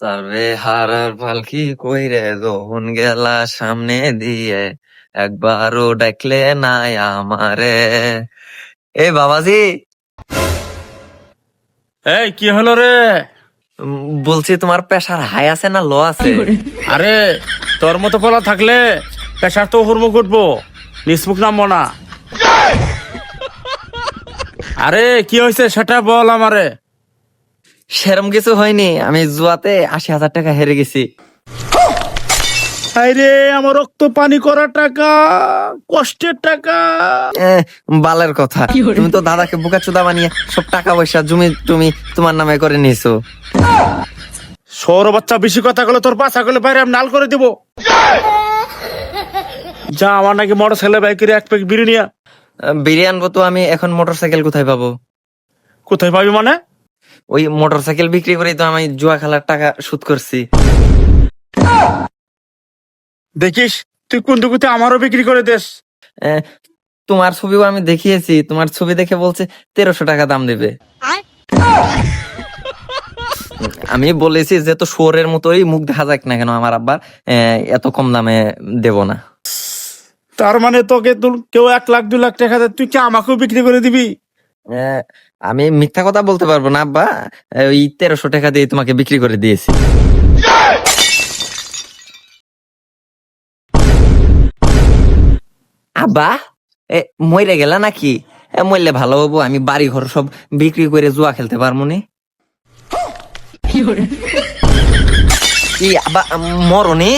সাবে হারার পালকি কইরে? যখন গেলা সামনে দিয়ে একবারও ডাকলে নাই আমারে। এ বাবাজি! এই কি হলো রে? উম, বলছি তোমার প্রেশার হাই আছে না লো আছে? আরে তোর মতো পলা থাকলে প্রেশার তো হুরমুখ উঠবো নিসমুখ নামবো না। আরে কি হয়েছে সেটা বল আমারে। সেরম কিছু হয়নি। আমি জুয়াতে আশি হাজার টাকা হেরে গেছি। আরে আমার রক্ত পানি করা টাকা কষ্টের টাকা। বালের কথা। তুমি তো দাদাকে বোকা চুদা বানিয়ে সব টাকা পয়সা জমি তুমি তোমার নামে করে নিয়েছো। সৌর বাচ্চা বেশি কথা বলে তোর পাশা করলে বাইরে আমি নাল করে দিব। যা আমার নাকি মোটর ছেলে বাইকের এক প্যাক বিরিয়ানি আনব তো আমি এখন মোটর সাইকেল কোথায় পাবো? কোথায় পাবি মানে? ওই মোটর সাইকেল বিক্রি করে তো আমি জুয়া খেলার টাকা সুদ করছি। দেখিস তুই কোন দুকুতে আমারও বিক্রি করে দেস? তোমার ছবিও আমি দেখিয়েছি তোমার ছবি দেখে বলছে তেরোশো টাকা দাম দেবে। আমি বলেছি যে তো শুয়োরের মতোই মুখ দেখা যাক না কেন আমার আব্বার এত কম দামে দেব না। তার মানে তোকে কেউ এক লাখ দু লাখ টাকা দেয় তুই কি আমাকেও বিক্রি করে দিবি? আমি মিথ্যা কথা বলতে পারব না আব্বা। ওই তেরোশো টাকা দিয়ে তোমাকে বিক্রি করে দিয়েছি। আব্বা এ মরে গেলা নাকি? এ মরলে ভালো হব আমি বাড়ি ঘর সব বিক্রি করে জুয়া খেলতে পারব নি। কি আব্বা মরনি